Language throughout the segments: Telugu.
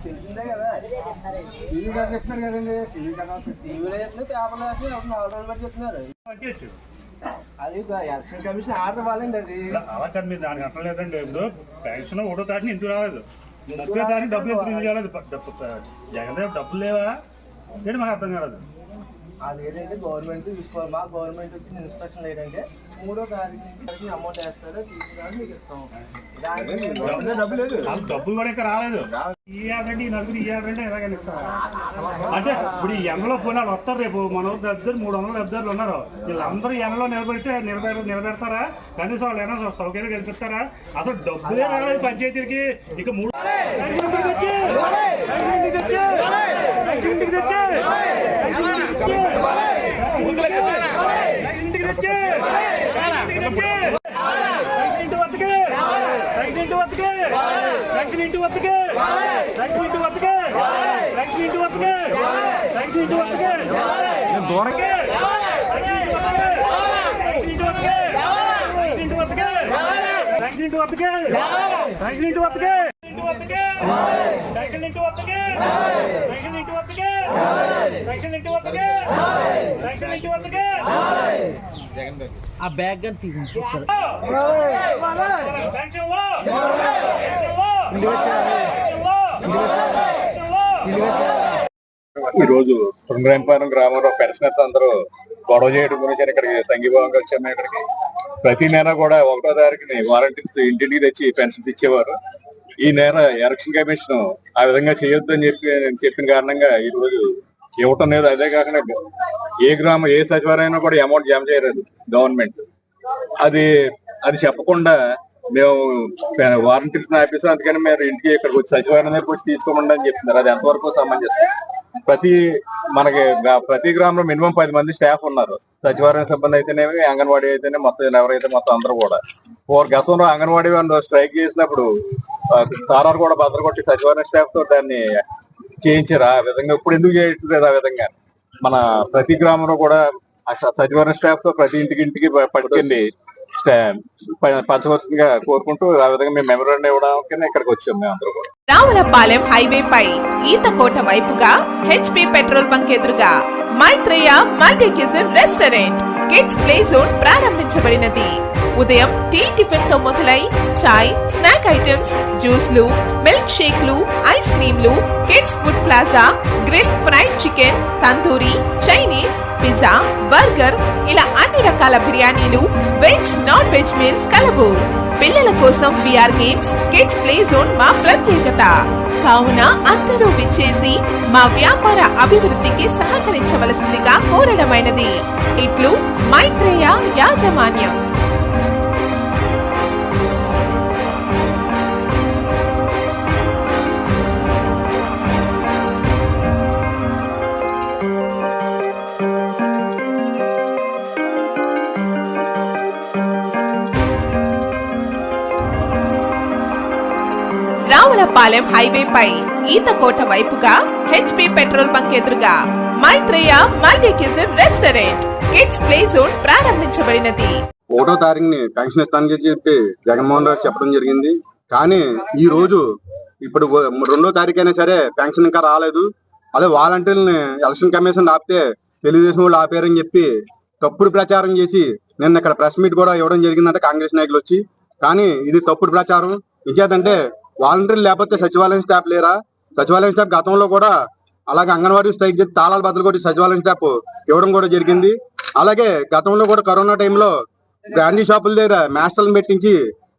తెలిసిందే కదా టీవీ గారు చెప్తున్నారు కదండి టీవీ కదా టీవీలో చెప్తున్నారు పేపర్లో చెప్తున్నారు నాలుగు రోజులు బట్టి చెప్తున్నారు అది ఎలక్షన్ కమిషన్ ఆర్డర్ వాళ్ళండి అది అలా కాదు. మీరు దానికి అంటలేదండి ఇప్పుడు పెన్షన్ ఒకటో తారీఖున ఎందుకు రాలేదు ముప్పై తారీఖు డబ్బులు ఎందుకు జగన్ రేపు డబ్బులు లేవా ఏంటి మాకు అర్థం కాలేదు అది ఏంటంటే గవర్నమెంట్ చూసుకోవాలి మా గవర్నమెంట్ వచ్చిన ఇన్స్ట్రక్షన్ ఏంటంటే మూడో తారీఖు నుంచి అమౌంట్ వేస్తారు తీసుకురాని మీకు ఇస్తాం డబ్బులు కూడా ఇంకా రాలేదు. ఈ నలుగురు ఎలాగని అంటే ఇప్పుడు ఈ ఎండలో పోయిన వాళ్ళు వస్తారు రేపు. మన దగ్గర మూడు వందల అభ్యర్థులు ఉన్నారు. వీళ్ళందరూ ఎండలో నిలబెడితే నిలబెడ నిలబెడతారా? కనీసం వాళ్ళు ఏమైనా సౌకర్యం కల్పిస్తారా? అసలు డబ్బులే రాలేదు పంచాయతీలకి. ఇక మూడు తెచ్చి! తెచ్చి! ఇంటికి తెచ్చి! ఇంటికి తెచ్చి! ఇంటి వద్దకే! ఇంటి వద్దకే! లక్ష్మి ఇంటి వద్దకే లక్ష్మి ఇంటి వద్దకే లక్ష్మి ఇంటి వద్దకే లక్ష్మి ఇంటి వద్దకే దూరకే ఇంటి వద్దకే ఇంటి వద్దకే ఇంటి వద్దకే ఇంటి వద్దకే. ఇంటి వద్దకే లక్ష్మి ఇంటి వద్దకే. లక్ష్మి ఇంటి వద్దకే. లక్ష్మి ఇంటి వద్దకే. లక్ష్మి ఇంటి వద్దకే. ఆ బ్యాగ్ కానీ తీసింది ఒకసారి పెన్షన్లో పెన్షన్లో పెన్షన్లో పెన్షన్లో ఈ రోజు సుందరాయపాలెం గ్రామంలో పెన్షనర్స్ అందరూ గొడవ చేయడం గురించి ఇక్కడికి సంఘీభావంగా వచ్చాము ఇక్కడికి ప్రతి నెల కూడా ఒకటో తారీఖుని వారంటీస్ ఇంటింటికి తెచ్చి పెన్షన్స్ ఇచ్చేవారు. ఈ నేర ఎలక్షన్ కమిషన్ ఆ విధంగా చేయొద్దు అని చెప్పి చెప్పిన కారణంగా ఈ రోజు ఇవ్వటం లేదు. అదే కాకుండా ఏ గ్రామం ఏ సచివాలయంలో కూడా అమౌంట్ జమ చేయలేదు గవర్నమెంట్ అది అది చెప్పకుండా మేము వారంటీస్ ఆఫీస్ అందుకని మీరు ఇంటికి ఇక్కడికి వచ్చి సచివాలయం దగ్గర వచ్చి తీసుకోమండి అని చెప్తున్నారు. అది ఎంతవరకు సమంజసం? ప్రతి మనకి ప్రతి గ్రామంలో మినిమం పది మంది స్టాఫ్ ఉన్నారు. సచివాలయం సిబ్బంది అయితేనేమి అంగన్వాడీ అయితేనే మొత్తం ఎవరైతే మొత్తం అందరూ కూడా. గతంలో అంగన్వాడీ వాళ్ళు స్ట్రైక్ చేసినప్పుడు ఆ, కూడా భద్ర కొట్టి సచివాలయం స్టాఫ్తో దాన్ని చేయించారు. ఆ విధంగా ఇప్పుడు ఎందుకు చేయట్లేదు ఆ విధంగా? మన ప్రతి గ్రామంలో కూడా ఆ సచివాలయం స్టాఫ్తో ప్రతి ఇంటికి ఇంటికి పడుతుంది పట్టుకెళ్ళి పంచవలసిందిగా కోరుకుంటూ ఆ విధంగా మేము మెమోరాండం ఇవ్వడానికి ఇక్కడికి వచ్చాం మేము అందరూ కూడా. రావులపాలెం హైవేపై ఈతకోట వైపుగా హెచ్పి పెట్రోల్ బంక్ ఎదురుగా Maitreya multi kitchen restaurant. Kids play zone ప్రారంభించబడినది. ఉదయం టీ టిఫిన్తో మొదలై చాయ్ స్నాక్ ఐటమ్స్ జ్యూస్లు మిల్క్ షేక్లు ice క్రీంలు kids food plaza grill fried chicken tandoori Chinese pizza burger ఇలా అన్ని రకాల బిర్యానీలు వెజ్ నాన్ వెజ్ మీల్స్ కలవు. పిల్లల కోసం VR games kids play zone మా ప్రత్యేకత. కావున అందరూ విచ్చేసి మా వ్యాపార అభివృద్ధికి సహకరించవలసిందిగా కోరడమైనది. ఇట్లు మైత్రేయ యాజమాన్యం. రావులపాలెం హైవేపై ఈతకోట వైపుగా హెచ్పి పెట్రోల్ బంక్ ఎదురుగా Maitreya multi kitchen restaurant. Kids play zone ప్రారంభించబడినది. ఒకటో తారీఖుని పెన్షన్ ఇస్తానని చెప్పి జగన్మోహన్ రావు చెప్పడం జరిగింది. కానీ ఈ రోజు ఇప్పుడు రెండో తారీఖు అయినా సరే పెన్షన్ ఇంకా రాలేదు. అదే వాలంటీర్ని ఎలక్షన్ కమిషన్ ఆపితే తెలుగుదేశం వాళ్ళు ఆపారని చెప్పి తప్పుడు ప్రచారం చేసి నిన్న ఇక్కడ ప్రెస్ మీట్ కూడా ఇవ్వడం జరిగిందంటే కాంగ్రెస్ నాయకులు వచ్చి. కానీ ఇది తప్పుడు ప్రచారం. ఇచ్చేదంటే వాలంటీర్లు లేకపోతే సచివాలయం స్టాఫ్ లేరా? సచివాలయం స్టాఫ్ గతంలో కూడా అలాగే అంగన్వాడీ స్ట్రైక్ చేసి తాళాలు బద్దలు కొట్టి సచివాలయం స్టాఫ్ ఇవ్వడం కూడా జరిగింది. అలాగే గతంలో కూడా కరోనా టైంలో బ్రాండీ షాపుల దగ్గర మాస్టర్లను పెట్టించి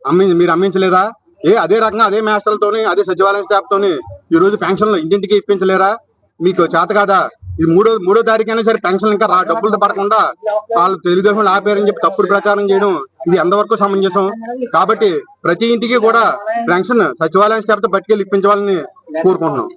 అమ్మి మీరు అమ్మించలేదా? ఏ అదే రకంగా అదే మాస్టర్లతోని అదే సచివాలయం స్టాఫ్ తోని ఈ రోజు పెన్షన్లు ఇంటింటికి ఇప్పించలేరా? మీకు చేత కాదా? ఇది మూడో మూడో తారీఖు అయినా సరే పెన్షన్ ఇంకా రా డబ్బులు పడకుండా వాళ్ళు తెలుగుదేశం ఆపారని చెప్పి తప్పుడు ప్రచారం చేయడం ఇది ఎంతవరకు సమంజసం? కాబట్టి ప్రతి ఇంటికి కూడా పెన్షన్ సచివాలయం స్టాఫ్తో పట్టుకెళ్ళి ఇప్పించాలని కోరుకుంటున్నాం.